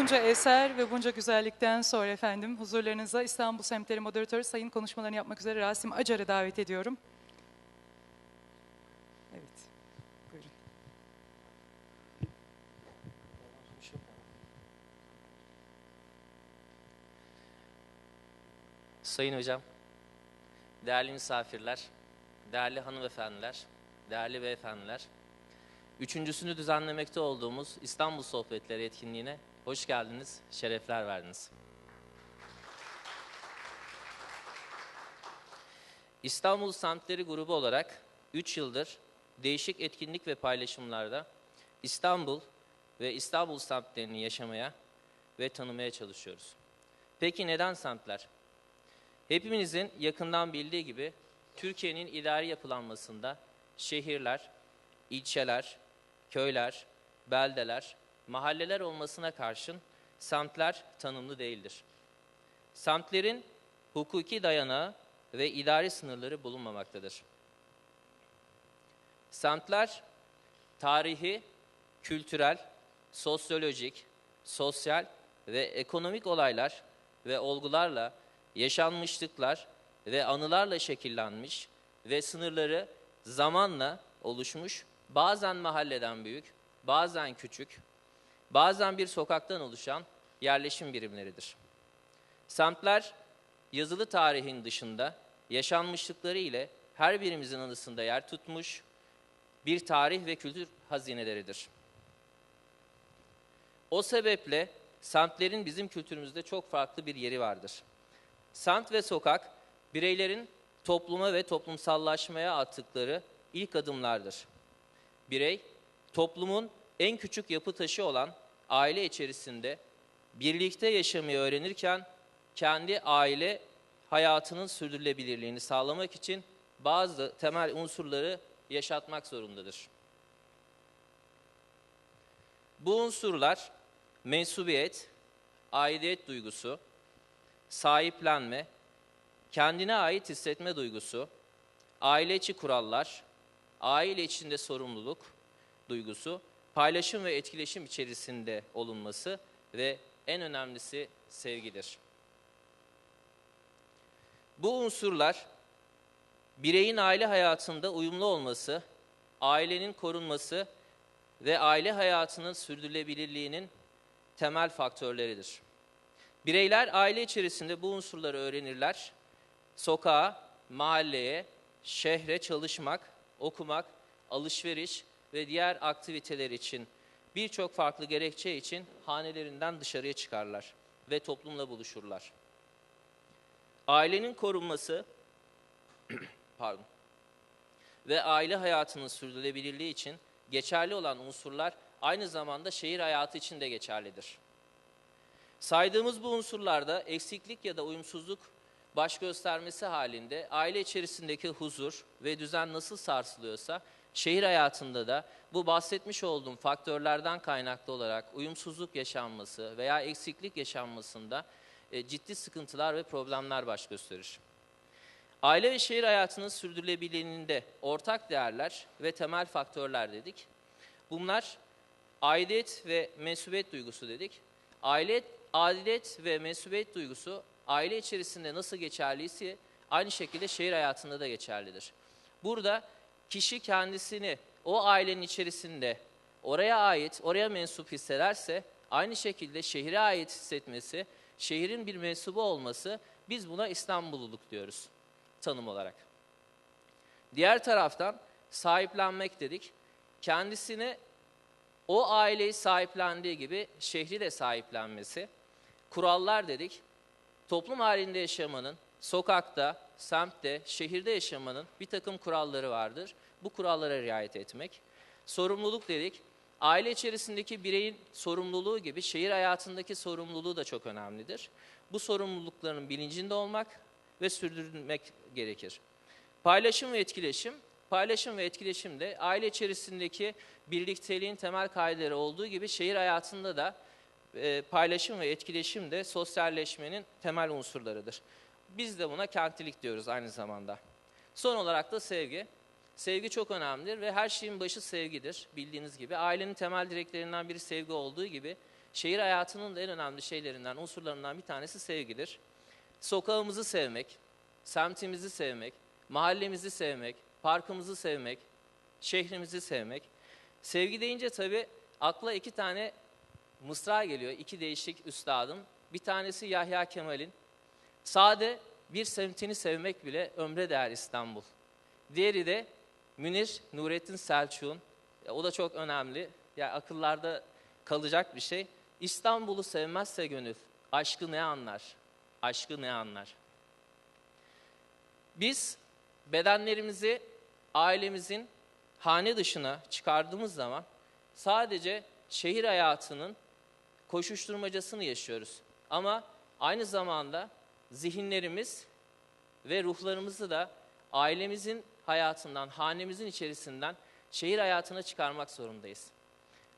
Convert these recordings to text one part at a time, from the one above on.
Bunca eser ve bunca güzellikten sonra efendim huzurlarınıza İstanbul Semtleri Moderatörü Sayın konuşmalarını yapmak üzere Rasim Acar'ı davet ediyorum. Evet, buyurun. Sayın Hocam, değerli misafirler, değerli hanımefendiler, değerli beyefendiler, üçüncüsünü düzenlemekte olduğumuz İstanbul Sohbetleri etkinliğine hoş geldiniz, şerefler verdiniz. İstanbul Semtleri grubu olarak 3 yıldır değişik etkinlik ve paylaşımlarda İstanbul ve İstanbul semtlerini yaşamaya ve tanımaya çalışıyoruz. Peki neden semtler? Hepimizin yakından bildiği gibi Türkiye'nin idari yapılanmasında şehirler, ilçeler, köyler, beldeler, mahalleler olmasına karşın semtler tanımlı değildir. Semtlerin hukuki dayanağı ve idari sınırları bulunmamaktadır. Semtler tarihi, kültürel, sosyolojik, sosyal ve ekonomik olaylar ve olgularla yaşanmışlıklar ve anılarla şekillenmiş ve sınırları zamanla oluşmuş, bazen mahalleden büyük, bazen küçük, bazen bir sokaktan oluşan yerleşim birimleridir. Semtler yazılı tarihin dışında yaşanmışlıkları ile her birimizin anısında yer tutmuş bir tarih ve kültür hazineleridir. O sebeple semtlerin bizim kültürümüzde çok farklı bir yeri vardır. Semt ve sokak bireylerin topluma ve toplumsallaşmaya attıkları ilk adımlardır. Birey, toplumun en küçük yapı taşı olan aile içerisinde birlikte yaşamayı öğrenirken kendi aile hayatının sürdürülebilirliğini sağlamak için bazı temel unsurları yaşatmak zorundadır. Bu unsurlar mensubiyet, aidiyet duygusu, sahiplenme, kendine ait hissetme duygusu, aile içi kurallar, aile içinde sorumluluk duygusu, paylaşım ve etkileşim içerisinde olunması ve en önemlisi sevgidir. Bu unsurlar bireyin aile hayatında uyumlu olması, ailenin korunması ve aile hayatının sürdürülebilirliğinin temel faktörleridir. Bireyler aile içerisinde bu unsurları öğrenirler. Sokağa, mahalleye, şehre çalışmak, okumak, alışveriş ve diğer aktiviteler için birçok farklı gerekçe için hanelerinden dışarıya çıkarlar ve toplumla buluşurlar. Ailenin korunması pardon ve aile hayatının sürdürülebilirliği için geçerli olan unsurlar aynı zamanda şehir hayatı için de geçerlidir. Saydığımız bu unsurlarda eksiklik ya da uyumsuzluk baş göstermesi halinde aile içerisindeki huzur ve düzen nasıl sarsılıyorsa şehir hayatında da bu bahsetmiş olduğum faktörlerden kaynaklı olarak uyumsuzluk yaşanması veya eksiklik yaşanmasında e, ciddi sıkıntılar ve problemler baş gösterir. Aile ve şehir hayatının sürdürülebilirliğinde ortak değerler ve temel faktörler dedik. Bunlar aidiyet ve mensubiyet duygusu dedik. Aile, aidiyet ve mensubiyet duygusu aile içerisinde nasıl geçerliyse aynı şekilde şehir hayatında da geçerlidir. Burada kişi kendisini o ailenin içerisinde oraya ait, oraya mensup hissederse aynı şekilde şehre ait hissetmesi, şehrin bir mensubu olması biz buna İstanbulluluk diyoruz tanım olarak. Diğer taraftan sahiplenmek dedik. Kendisini o aileyi sahiplendiği gibi şehri de sahiplenmesi. Kurallar dedik. Toplum halinde yaşamanın, sokakta, semtte, şehirde yaşamanın bir takım kuralları vardır. Bu kurallara riayet etmek. Sorumluluk dedik. Aile içerisindeki bireyin sorumluluğu gibi şehir hayatındaki sorumluluğu da çok önemlidir. Bu sorumlulukların bilincinde olmak ve sürdürmek gerekir. Paylaşım ve etkileşim. Paylaşım ve etkileşim de aile içerisindeki birlikteliğin temel kaideleri olduğu gibi şehir hayatında da e, paylaşım ve etkileşim de sosyalleşmenin temel unsurlarıdır. Biz de buna kentlilik diyoruz aynı zamanda. Son olarak da sevgi. Sevgi çok önemlidir ve her şeyin başı sevgidir bildiğiniz gibi. Ailenin temel direklerinden biri sevgi olduğu gibi Şehir hayatının da en önemli şeylerinden, unsurlarından bir tanesi sevgidir. Sokağımızı sevmek, semtimizi sevmek, mahallemizi sevmek, parkımızı sevmek, şehrimizi sevmek. Sevgi deyince tabii akla iki tane mısra geliyor. iki değişik üstadım. Bir tanesi Yahya Kemal'in. Sade bir semtini sevmek bile ömre değer İstanbul. Diğeri de Münir Nurettin Selçuk'un. E, O da çok önemli. Yani akıllarda kalacak bir şey. İstanbul'u sevmezse gönül, aşkı ne anlar? Aşkı ne anlar? Biz bedenlerimizi ailemizin hane dışına çıkardığımız zaman sadece şehir hayatının koşuşturmacasını yaşıyoruz. Ama aynı zamanda zihinlerimiz ve ruhlarımızı da ailemizin hayatından, hanemizin içerisinden şehir hayatına çıkarmak zorundayız.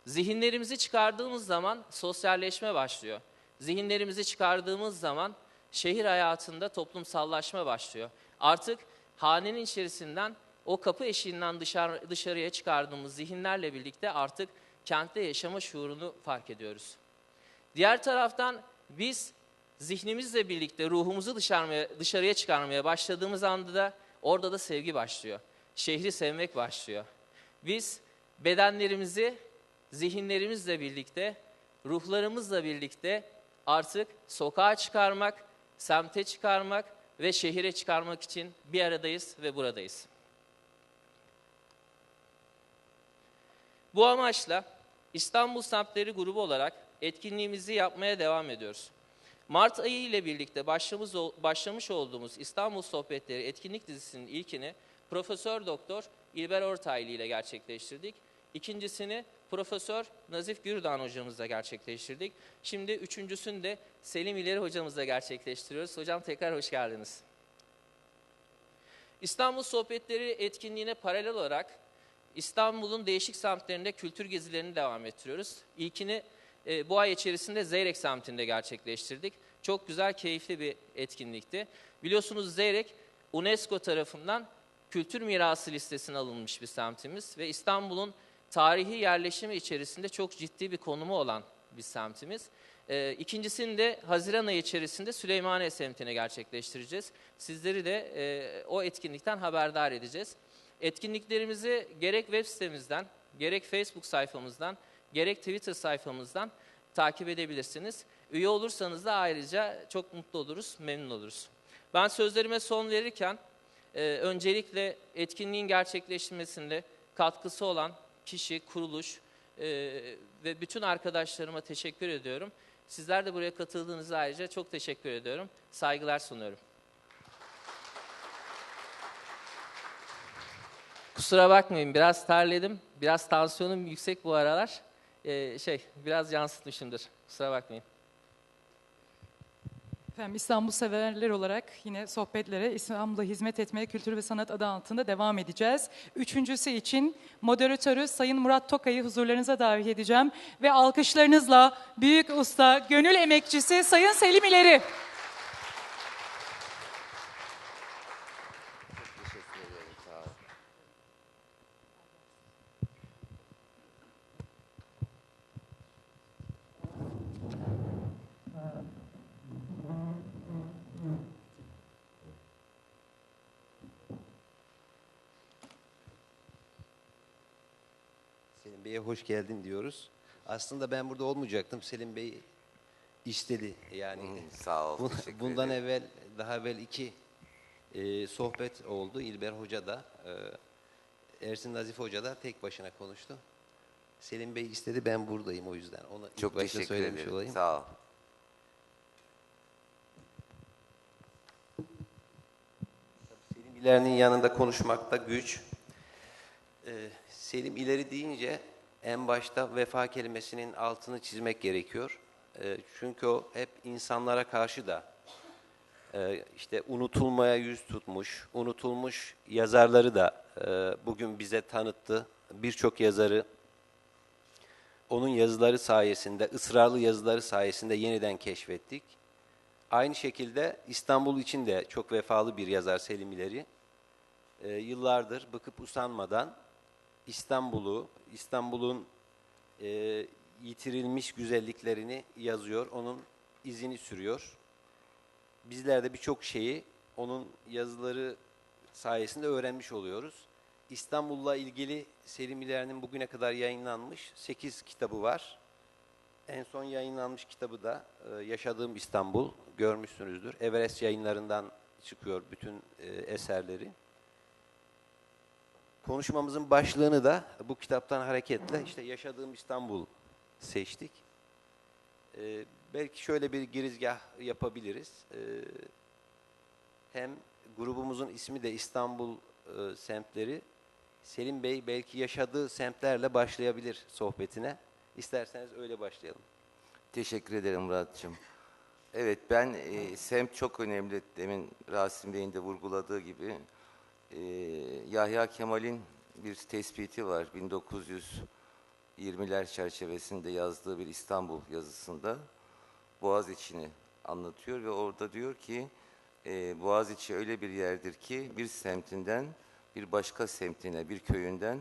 Zihinlerimizi çıkardığımız zaman sosyalleşme başlıyor. Zihinlerimizi çıkardığımız zaman şehir hayatında toplumsallaşma başlıyor. Artık hanenin içerisinden o kapı eşiğinden dışarı, dışarıya çıkardığımız zihinlerle birlikte artık kentte yaşama şuurunu fark ediyoruz. Diğer taraftan biz zihnimizle birlikte ruhumuzu dışarıya, çıkarmaya başladığımız anda da orada da sevgi başlıyor. Şehri sevmek başlıyor. Biz bedenlerimizi zihinlerimizle birlikte, ruhlarımızla birlikte artık sokağa çıkarmak, semte çıkarmak ve şehire çıkarmak için bir aradayız ve buradayız. Bu amaçla İstanbul Semtleri grubu olarak etkinliğimizi yapmaya devam ediyoruz. Mart ayı ile birlikte başlamış, başlamış olduğumuz İstanbul Sohbetleri etkinlik dizisinin ilkini Profesör Doktor İlber Ortaylı ile gerçekleştirdik. İkincisini Profesör Nazif Gürdan hocamızla gerçekleştirdik. Şimdi üçüncüsünü de Selim İleri hocamızla gerçekleştiriyoruz. Hocam tekrar hoş geldiniz. İstanbul Sohbetleri etkinliğine paralel olarak İstanbul'un değişik semtlerinde kültür gezilerini devam ettiriyoruz. İlkini e, bu ay içerisinde Zeyrek semtinde gerçekleştirdik. Çok güzel, keyifli bir etkinlikti. Biliyorsunuz Zeyrek UNESCO tarafından kültür mirası listesine alınmış bir semtimiz ve İstanbul'un tarihi yerleşimi içerisinde çok ciddi bir konumu olan bir semtimiz. E, ikincisini de Haziran ayı içerisinde Süleymaniye semtine gerçekleştireceğiz. Sizleri de e, o etkinlikten haberdar edeceğiz. Etkinliklerimizi gerek web sitemizden, gerek Facebook sayfamızdan, gerek Twitter sayfamızdan takip edebilirsiniz. Üye olursanız da ayrıca çok mutlu oluruz, memnun oluruz. Ben sözlerime son verirken e, öncelikle etkinliğin gerçekleştirmesinde katkısı olan kişi, kuruluş e, ve bütün arkadaşlarıma teşekkür ediyorum. Sizler de buraya katıldığınızda ayrıca çok teşekkür ediyorum. Saygılar sunuyorum. Kusura bakmayın biraz terledim. Biraz tansiyonum yüksek bu aralar. Ee, şey biraz yansıtmışımdır. Kusura bakmayın. Efendim İstanbul severler olarak yine sohbetlere İstanbul'a hizmet etmeye kültür ve sanat adı altında devam edeceğiz. Üçüncüsü için moderatörü Sayın Murat Tokay'ı huzurlarınıza davet edeceğim. Ve alkışlarınızla büyük usta, gönül emekçisi Sayın Selim İleri. Selim Bey'e hoş geldin diyoruz. Aslında ben burada olmayacaktım. Selim Bey istedi yani. Sağ ol. Bu- bundan ederim. evvel daha evvel iki e, sohbet oldu. İlber Hoca da e, Ersin Nazif Hoca da tek başına konuştu. Selim Bey istedi ben buradayım o yüzden. Ona Çok teşekkür ederim. olayım. Sağ ol. Selim İleri'nin yanında konuşmakta güç. Ee, Selim ileri deyince en başta vefa kelimesinin altını çizmek gerekiyor. Ee, çünkü o hep insanlara karşı da e, işte unutulmaya yüz tutmuş, unutulmuş yazarları da e, bugün bize tanıttı. Birçok yazarı onun yazıları sayesinde, ısrarlı yazıları sayesinde yeniden keşfettik. Aynı şekilde İstanbul için de çok vefalı bir yazar Selim İleri. Ee, yıllardır bıkıp usanmadan İstanbul'u, İstanbul'un e, yitirilmiş güzelliklerini yazıyor, onun izini sürüyor. Bizler de birçok şeyi onun yazıları sayesinde öğrenmiş oluyoruz. İstanbul'la ilgili Selim İler'in bugüne kadar yayınlanmış 8 kitabı var. En son yayınlanmış kitabı da e, Yaşadığım İstanbul görmüşsünüzdür. Everest yayınlarından çıkıyor bütün e, eserleri. Konuşmamızın başlığını da bu kitaptan hareketle işte Yaşadığım İstanbul seçtik. E, belki şöyle bir girizgah yapabiliriz. E, hem grubumuzun ismi de İstanbul e, semtleri. Selim Bey belki yaşadığı semtlerle başlayabilir sohbetine. İsterseniz öyle başlayalım. Teşekkür ederim Muratçım. Evet ben e, semt çok önemli. Demin Rasim Bey'in de vurguladığı gibi e, Yahya Kemal'in bir tespiti var. 1920'ler çerçevesinde yazdığı bir İstanbul yazısında Boğaziçi'ni anlatıyor ve orada diyor ki e, Boğaziçi öyle bir yerdir ki bir semtinden bir başka semtine, bir köyünden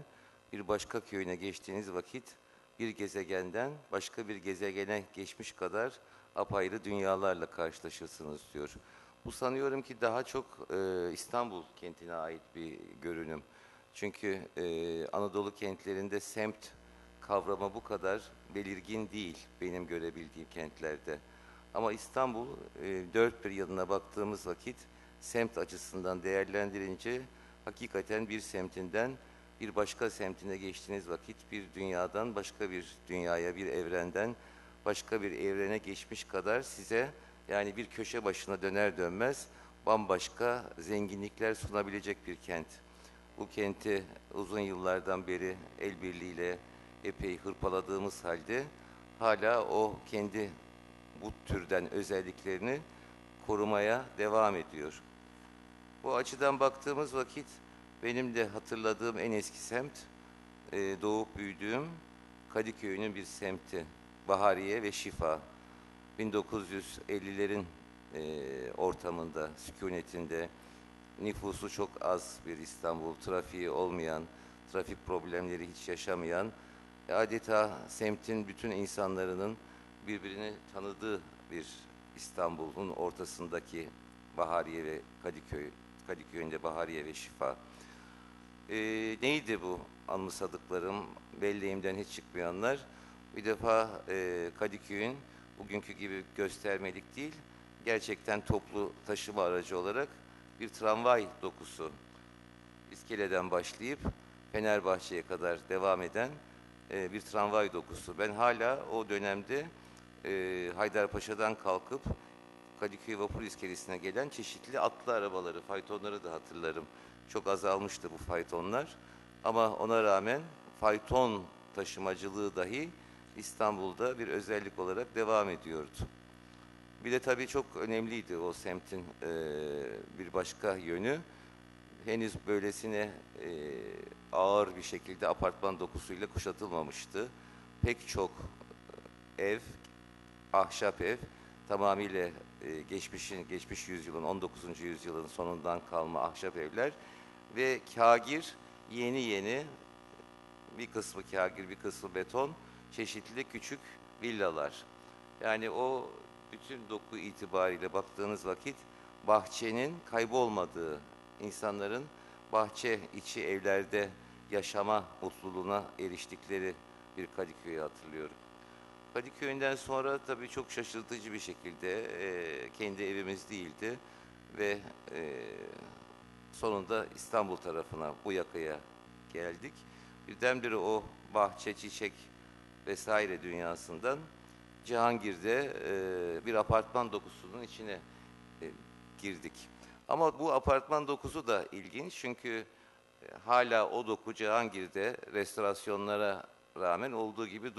bir başka köyüne geçtiğiniz vakit bir gezegenden başka bir gezegene geçmiş kadar apayrı dünyalarla karşılaşırsınız diyor. Bu sanıyorum ki daha çok e, İstanbul kentine ait bir görünüm. Çünkü e, Anadolu kentlerinde semt kavramı bu kadar belirgin değil benim görebildiğim kentlerde. Ama İstanbul e, dört bir yanına baktığımız vakit semt açısından değerlendirince hakikaten bir semtinden bir başka semtine geçtiğiniz vakit bir dünyadan başka bir dünyaya, bir evrenden başka bir evrene geçmiş kadar size yani bir köşe başına döner dönmez bambaşka zenginlikler sunabilecek bir kent. Bu kenti uzun yıllardan beri el birliğiyle epey hırpaladığımız halde hala o kendi bu türden özelliklerini korumaya devam ediyor. Bu açıdan baktığımız vakit benim de hatırladığım en eski semt e, doğup büyüdüğüm Kadıköy'ün bir semti. Bahariye ve Şifa. 1950'lerin e, ortamında, sükunetinde nüfusu çok az bir İstanbul, trafiği olmayan, trafik problemleri hiç yaşamayan, adeta semtin bütün insanların birbirini tanıdığı bir İstanbul'un ortasındaki Bahariye ve Kadıköy, Kadıköy'ünde Bahariye ve Şifa. Ee, neydi bu anımsadıklarım, belleğimden hiç çıkmayanlar? Bir defa e, Kadıköy'ün bugünkü gibi göstermelik değil, gerçekten toplu taşıma aracı olarak bir tramvay dokusu. İskeleden başlayıp Fenerbahçe'ye kadar devam eden e, bir tramvay dokusu. Ben hala o dönemde e, Haydarpaşa'dan kalkıp Kadıköy Vapur İskelesi'ne gelen çeşitli atlı arabaları, faytonları da hatırlarım. Çok azalmıştı bu faytonlar. Ama ona rağmen fayton taşımacılığı dahi İstanbul'da bir özellik olarak devam ediyordu. Bir de tabii çok önemliydi o semtin e, bir başka yönü. Henüz böylesine e, ağır bir şekilde apartman dokusuyla kuşatılmamıştı. Pek çok ev, ahşap ev tamamıyla e, geçmişin geçmiş yüzyılın 19. yüzyılın sonundan kalma ahşap evler ve kagir yeni yeni bir kısmı kagir bir kısmı beton çeşitli küçük villalar. Yani o bütün doku itibariyle baktığınız vakit bahçenin kaybolmadığı, insanların bahçe içi evlerde yaşama mutluluğuna eriştikleri bir Kadıköy'ü hatırlıyorum. Kadıköy'ünden sonra tabii çok şaşırtıcı bir şekilde e, kendi evimiz değildi ve e, sonunda İstanbul tarafına bu yakaya geldik. Birdenbire o bahçe, çiçek vesaire dünyasından Cihangir'de e, bir apartman dokusunun içine e, girdik. Ama bu apartman dokusu da ilginç çünkü e, hala o doku Cihangir'de restorasyonlara rağmen olduğu gibi duruyor.